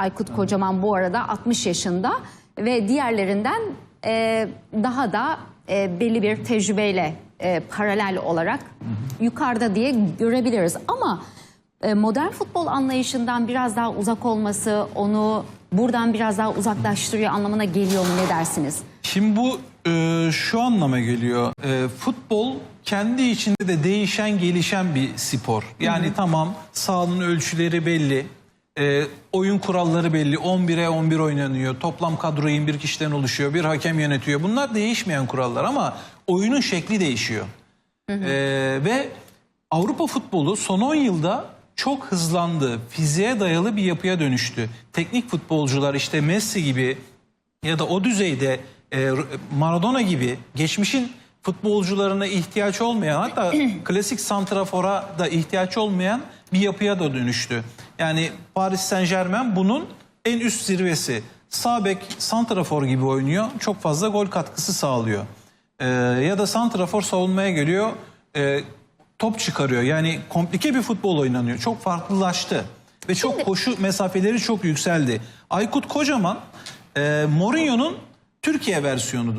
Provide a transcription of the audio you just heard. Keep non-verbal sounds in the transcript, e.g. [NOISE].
Aykut Kocaman bu arada 60 yaşında ve diğerlerinden e, daha da e, belli bir tecrübeyle e, paralel olarak yukarıda diye görebiliriz. Ama e, modern futbol anlayışından biraz daha uzak olması onu buradan biraz daha uzaklaştırıyor anlamına geliyor mu ne dersiniz? Şimdi bu e, şu anlama geliyor. E, futbol kendi içinde de değişen, gelişen bir spor. Yani tamam sahanın ölçüleri belli. E, oyun kuralları belli. 11'e 11 oynanıyor. Toplam kadro 21 kişiden oluşuyor. Bir hakem yönetiyor. Bunlar değişmeyen kurallar ama oyunun şekli değişiyor. E, ve Avrupa futbolu son 10 yılda çok hızlandı. Fiziğe dayalı bir yapıya dönüştü. Teknik futbolcular işte Messi gibi ya da o düzeyde e, Maradona gibi geçmişin futbolcularına ihtiyaç olmayan hatta [CLEARS THROAT] klasik santrafora da ihtiyaç olmayan bir yapıya da dönüştü. Yani Paris Saint Germain bunun en üst zirvesi. Sağ bek santrafor gibi oynuyor. Çok fazla gol katkısı sağlıyor. E, ya da santrafor savunmaya geliyor. e, top çıkarıyor. Yani komplike bir futbol oynanıyor. Çok farklılaştı. Ve çok koşu mesafeleri çok yükseldi. Aykut Kocaman e, Mourinho'nun Türkiye versiyonudur.